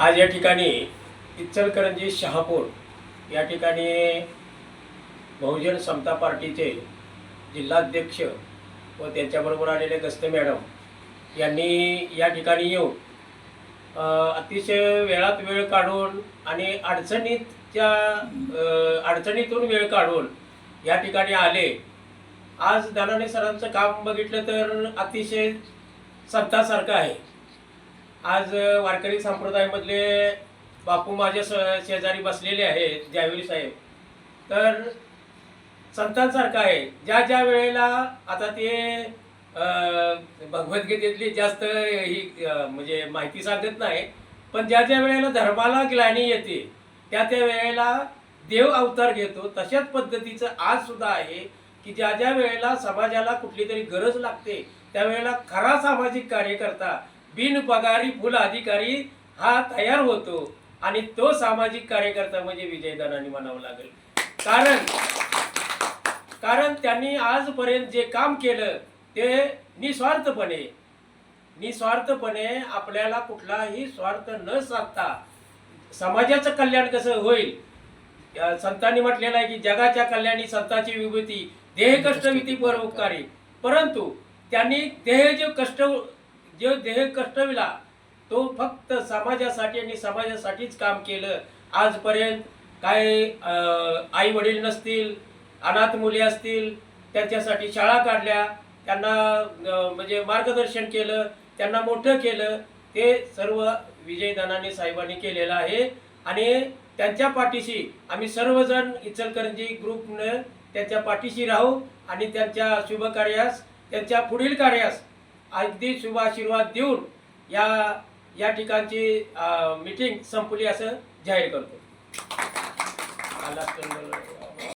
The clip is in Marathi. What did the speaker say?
आज या ठिकाणी इचलकरंजी शहापूर या ठिकाणी बहुजन समता पार्टीचे जिल्हाध्यक्ष व त्यांच्याबरोबर आलेले गस्ते मॅडम यांनी या ठिकाणी येऊन अतिशय वेळात वेळ काढून आणि अडचणीच्या अडचणीतून वेळ काढून या ठिकाणी आले. आज दानाने सरांचं काम बघितलं तर अतिशय संतासारखं आहे. आज वारकरी संप्रदायामधले बापू माझ्या स- शेजारी बसलेले आहेत जावेरी साहेब. तर संतांसारखं आहे. ज्या ज्या वेळेला आता ते भगवद्गीतेतली जास्त ही म्हणजे माहिती सांगत नाही पण ज्या ज्या वेळेला धर्माला ग्लानी येते त्या त्या वेळेला देव अवतार घेतो तशाच पद्धतीचं आज सुद्धा आहे की ज्या ज्या वेळेला समाजाला कुठली तरी गरज लागते त्यावेळेला खरा सामाजिक कार्यकर्ता बिन पगारी फुल अधिकारी हा तयार होतो. आणि तो सामाजिक कार्यकर्ता म्हणजे विजयदानाने म्हणावं लागेल. कारण कारण त्यांनी आजपर्यंत जे काम केलं ते निस्वार्थपणे निस्वार्थपणे आपल्याला कुठलाही स्वार्थ न साधता समाजाचं कल्याण कसं होईल? संतांनी म्हटलेलं आहे की जगाच्या कल्याणी संतांची विभूती देह कष्ट विधी परोपकारी परंतु त्यांनी देह जे कष्ट जे देह कष्टविला तो फक्त समाजासाठी आणि समाजासाठीच काम केलं. आजपर्यंत काय आई वडील नसतील अनाथ मुली असतील त्यांच्यासाठी शाळा काढल्या त्यांना म्हणजे मार्गदर्शन केलं त्यांना मोठं केलं ते सर्व विजयदानाने साहेबांनी केलेलं आहे. आणि त्यांच्या पाठीशी आम्ही सर्वजण इचलकरंजी ग्रुपनं त्यांच्या पाठीशी राहू आणि त्यांच्या शुभ कार्यास त्यांच्या पुढील कार्यास अगदी शुभ आशीर्वाद देऊन या या ठिकाणची मीटिंग संपली असं जाहीर करतो. आला तर-